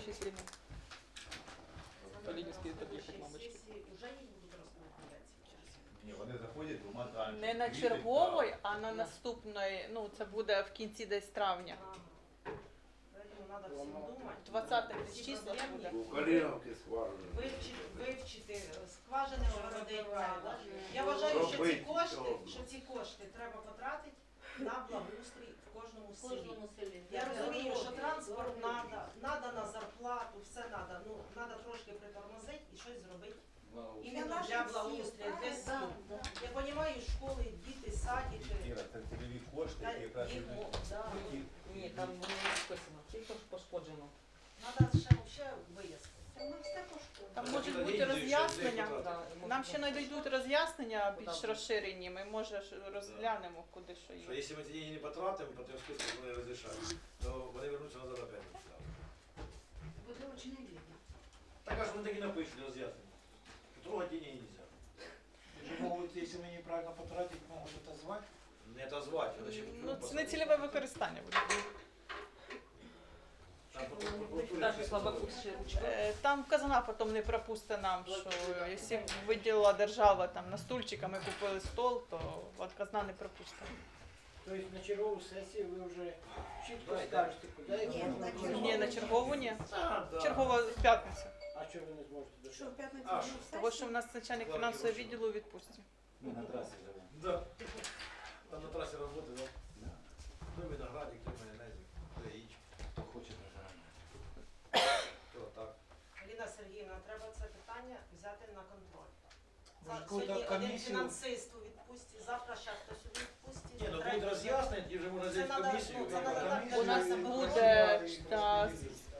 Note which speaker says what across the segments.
Speaker 1: 6 линий. По Ленинской подъехать мамочки.
Speaker 2: Ні, вони заходять двома танчиками.
Speaker 1: Не на черговий, а на наступної, ну це буде в кінці десь травня.
Speaker 3: Поэтому надо всім думати.
Speaker 1: 20
Speaker 3: Всі
Speaker 1: числа буде.
Speaker 4: У Каліновки скважини.
Speaker 3: Вивчити, вивчити скважини огородити. Я вважаю, що ці кошти, що ці кошти треба потратити на благоустрій в кожному селі.
Speaker 5: кожному селі.
Speaker 3: Я розумію, що
Speaker 5: Дороги,
Speaker 3: транспорт
Speaker 5: дороги.
Speaker 3: треба, треба на зарплату, все треба. Трошки притормозити і щось зробити. Іменно для благоустрою, для сіл. Я розумію, школи, діти, садики.
Speaker 2: Це цільові кошти, які якраз
Speaker 3: їх да.
Speaker 6: Ні, там воно не списано, тільки пошкоджено.
Speaker 3: Треба ще, ще вияснити.
Speaker 5: Ми все.
Speaker 1: Там
Speaker 7: Та
Speaker 1: можуть бути роз'яснення.
Speaker 6: Да, і
Speaker 1: Нам ще знайдуть роз'яснення більш розширені. Ми може ж розглянемо куди що
Speaker 7: Що
Speaker 1: є.
Speaker 7: якщо ми ці деньги не потратимо, по тим спискам вони розрішають, то вони вернуться назад опять.
Speaker 5: Буде дуже обідно.
Speaker 7: Так аж вони так і напишуть роз'яснення. що Трогать деньги нельзя.
Speaker 8: Же могут, если мы неправильно потратить, могут отозвать.
Speaker 7: Не отозвати, треба ще
Speaker 1: Ну це не цільове використання буде.
Speaker 7: Там потім прокуратурі
Speaker 6: Так,
Speaker 7: всі
Speaker 6: слабаку
Speaker 7: це
Speaker 6: ще ручка.
Speaker 1: Е, Там казана потім не пропусте нам, що якщо виділила держава там на стульчика, ми купили стол, то от казна не пропусте.
Speaker 8: То есть на черговую сессию вы уже чітко скажете, куди їх
Speaker 5: Ні, на
Speaker 8: використовувати.
Speaker 1: Ні, на чергову ні.
Speaker 7: А, да.
Speaker 1: Чергова в п'ятницю.
Speaker 8: А чого ви не зможете до
Speaker 5: Що в п'ятницю
Speaker 7: А, що?
Speaker 1: Того, що в нас начальник фінансового відділу у відпустці.
Speaker 2: Ми на трасі живемо.
Speaker 7: Да. Там на трасі роботи, да? Ну, виноградик, то майонезик, то яєчко,
Speaker 2: Хто хоче бажає.
Speaker 7: то так.
Speaker 3: Аліна Сергіївна, треба це питання взяти на контроль.
Speaker 8: Може,
Speaker 3: За-
Speaker 8: какую-то
Speaker 3: Сьогодні один
Speaker 8: комісію-
Speaker 3: фінансист у відпустці, завтра ще хтось у відпустці.
Speaker 7: Ні, ну будуть роз'яснення, і вже можна
Speaker 3: Це
Speaker 7: взяти
Speaker 3: надо,
Speaker 7: комісію.
Speaker 3: ну, це надо так
Speaker 8: Комісію
Speaker 1: У нас
Speaker 8: і
Speaker 1: буде
Speaker 8: розглядати,
Speaker 1: та,
Speaker 8: і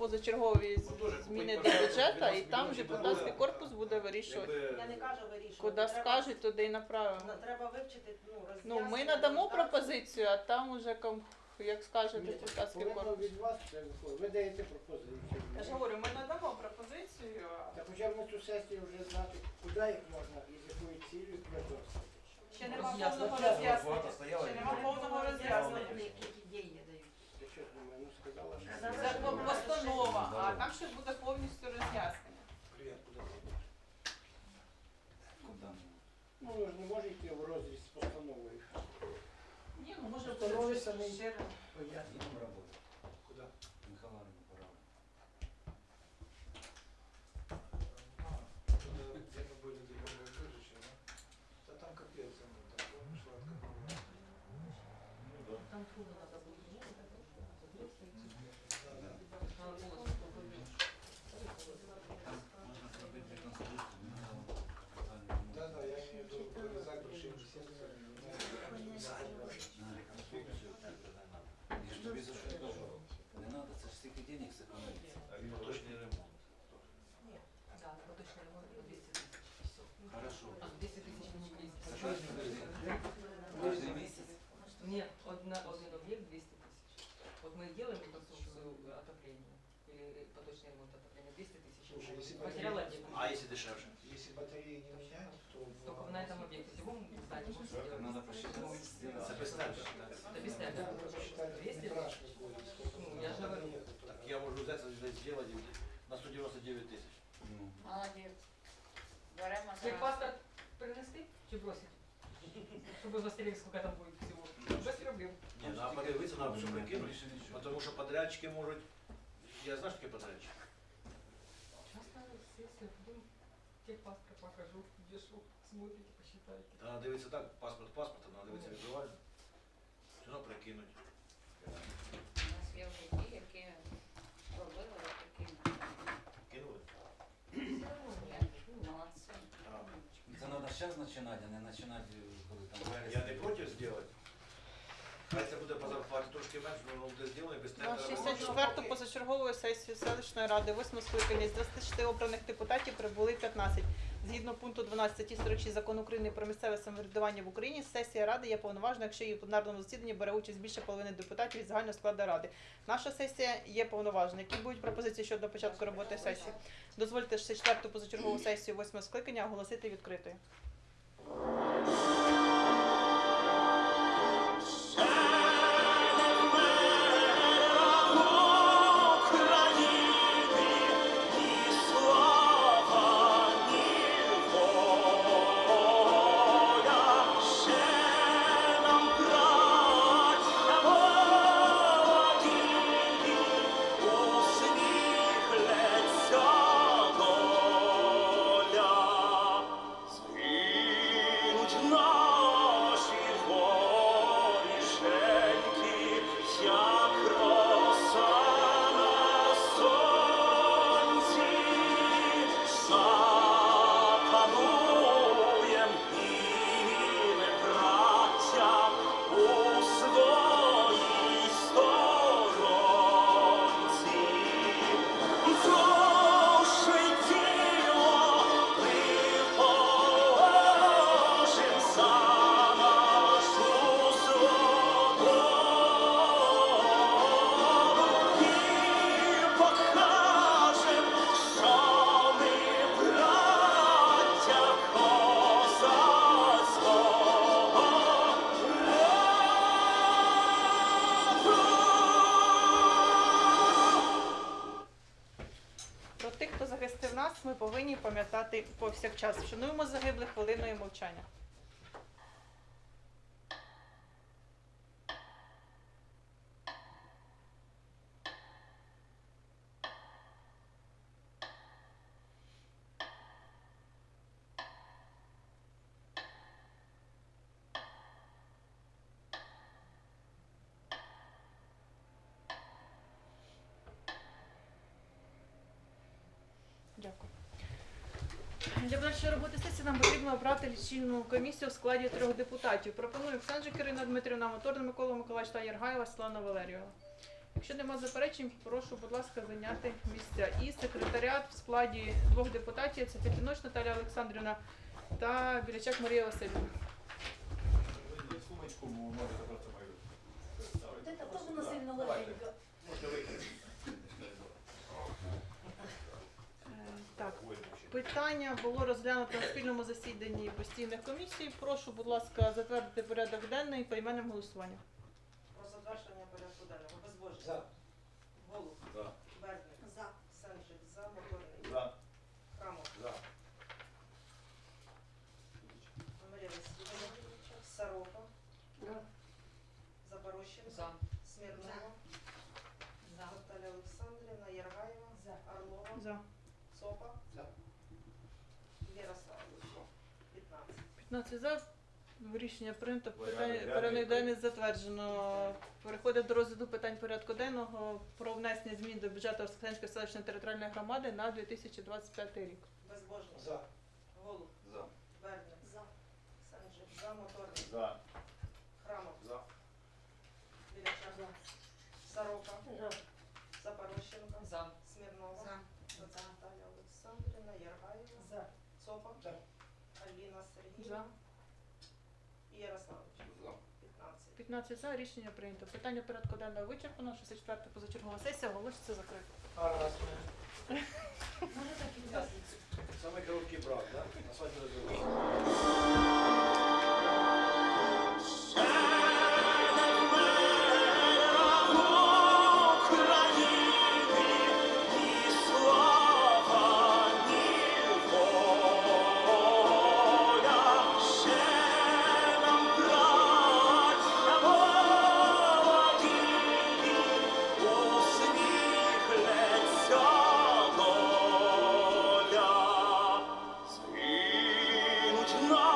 Speaker 1: позачергові зміни до бюджету, і там
Speaker 7: 12
Speaker 1: депутатський корпус буде вирішувати.
Speaker 3: Я не кажу вирішувати.
Speaker 1: Куди
Speaker 3: треба-
Speaker 1: скажуть, туди і направимо.
Speaker 3: на- Треба вивчити, ну,
Speaker 1: Ну,
Speaker 3: роз'яснення.
Speaker 1: ми надамо пропозицію, а там уже ком- як скаже депутатський
Speaker 8: повинно
Speaker 1: корпус.
Speaker 8: від вас це виходить. Ви даєте пропозицію.
Speaker 1: Я ж говорю, ми надамо пропозицію. а
Speaker 8: Та хоча б на цю сесію вже знати, куди їх можна і з якою цілею використати.
Speaker 1: Ще нема повного
Speaker 8: Роз'яснення.
Speaker 1: Ще нема повного роз'яснення. постанова, а там ще буде повністю роз'яснення.
Speaker 7: Привіт, куди ти?
Speaker 2: Куди ми?
Speaker 8: Ну, ви ж не можете йти в розріз з постановою.
Speaker 1: Ні, ну може
Speaker 8: Постанови
Speaker 1: бути
Speaker 8: самі.
Speaker 1: ще раз.
Speaker 2: Їдемо роботи.
Speaker 7: Куди?
Speaker 2: Михайловна пора.
Speaker 7: Где-то были деборовые убежища, да?
Speaker 8: Та там капець, ну, там помниш, Ладка?
Speaker 7: Ну да.
Speaker 5: Там трудно
Speaker 6: Сделать.
Speaker 7: Це без тебе.
Speaker 6: Это без тебя.
Speaker 8: Надо посчитать
Speaker 6: 200?
Speaker 8: метраж какой, сколько
Speaker 6: Ну,
Speaker 8: надо
Speaker 6: я же говорю.
Speaker 8: проехать.
Speaker 7: Так я можу взяти здесь сделать на 199 тисяч.
Speaker 2: Ну,
Speaker 5: Молодець. Беремо
Speaker 6: Свой
Speaker 5: зараз.
Speaker 6: паспорт принести чи бросить? Чтобы застрелить, сколько там будет всего. Без проблем.
Speaker 7: Ні, треба подивитися, треба все прикинути.
Speaker 2: більше нічого.
Speaker 7: Тому що подрядчики можуть. Я знаю, що таке подрядчик?
Speaker 6: Сейчас надо сессию, потом техпаспорт покажу, вешу, смотрите, посчитайте.
Speaker 7: Та треба дивитися так, паспорт паспорта, треба дивитися візуально. Все одно прикинуть.
Speaker 5: У нас є вже ті, які робили такі.
Speaker 7: Кинули?
Speaker 5: Молодці.
Speaker 7: А.
Speaker 2: Це треба зараз починати, а не починати, коли там вересень.
Speaker 7: Я не проти зробити. Хай це буде по зарплаті трошки менше, але воно буде зроблено без
Speaker 1: На
Speaker 7: тендера.
Speaker 1: 64-ту позачергової сесію селищної ради 8 скликання з 26 обраних депутатів прибули 15. Згідно пункту 12 статті 46 закону України про місцеве самоврядування в Україні, сесія ради є повноважна, якщо її в пленарному засіданні бере участь більше половини депутатів від загального складу ради. Наша сесія є повноважна. Які будуть пропозиції щодо початку роботи сесії? Дозвольте 64-ту позачергову сесію 8 скликання оголосити відкритою. ми повинні пам'ятати повсякчас. Вшануємо загиблих хвилиною мовчання. Дякую. Для подальшої роботи сесії нам потрібно обрати лічильну комісію в складі трьох депутатів. Пропоную Оксанжі Кирина Дмитрівна, Моторна Микола Миколаївич та Єргаєва Світлана Валеріївна. Якщо нема заперечень, прошу, будь ласка, зайняти місця. І секретаріат в складі двох депутатів це Фетіноч Наталія Олександрівна та Білячак Марія Васильівна.
Speaker 9: Сумочку можете просто.
Speaker 7: Це так воно сильно легенько.
Speaker 9: Можете викинути.
Speaker 1: Е, Так, Питання було розглянуто на спільному засіданні постійних комісій. Прошу, будь ласка, затвердити порядок денний по іменним голосуванням.
Speaker 3: Про затвердження порядку денного. Безбожний.
Speaker 9: За.
Speaker 3: Голуб.
Speaker 9: За.
Speaker 3: Берник.
Speaker 7: За.
Speaker 3: Сенджик. За. Моторний.
Speaker 9: За.
Speaker 3: Храмов.
Speaker 9: За.
Speaker 3: Марія Васильівна. Сорока. Запорощенко.
Speaker 5: За.
Speaker 3: Смірнова.
Speaker 10: За.
Speaker 3: Наталя Олександрівна. Єргаєва.
Speaker 7: За.
Speaker 3: Орлова.
Speaker 1: За.
Speaker 3: Сопа.
Speaker 9: За.
Speaker 3: Ярославович. 15.
Speaker 1: 15 за. Рішення прийнято. Питання затверджено. Переходимо до розгляду питань порядку денного про внесення змін до бюджету Арсенської селищної територіальної громади на 2025 рік.
Speaker 3: Безбожний.
Speaker 9: За.
Speaker 3: Голуб.
Speaker 11: За.
Speaker 3: Берник.
Speaker 7: За.
Speaker 3: Сенджик. За. Моторний.
Speaker 9: За.
Speaker 3: Храмов.
Speaker 9: За.
Speaker 3: Білячак. Сорока.
Speaker 7: За.
Speaker 3: Запорощенко.
Speaker 5: За.
Speaker 3: Смірнова.
Speaker 10: За.
Speaker 3: Наталя Олександрівна. Єргаєва.
Speaker 7: За.
Speaker 3: Цопа.
Speaker 9: За.
Speaker 1: За.
Speaker 3: І Ярославович.
Speaker 11: За.
Speaker 3: 15.
Speaker 1: 15 за. Рішення прийнято. Питання порядку денного вичерпано. 64 позачергова сесія оголошується закрито.
Speaker 9: А
Speaker 7: Саме так.
Speaker 9: Короткий брак, да? На свадьбе
Speaker 1: not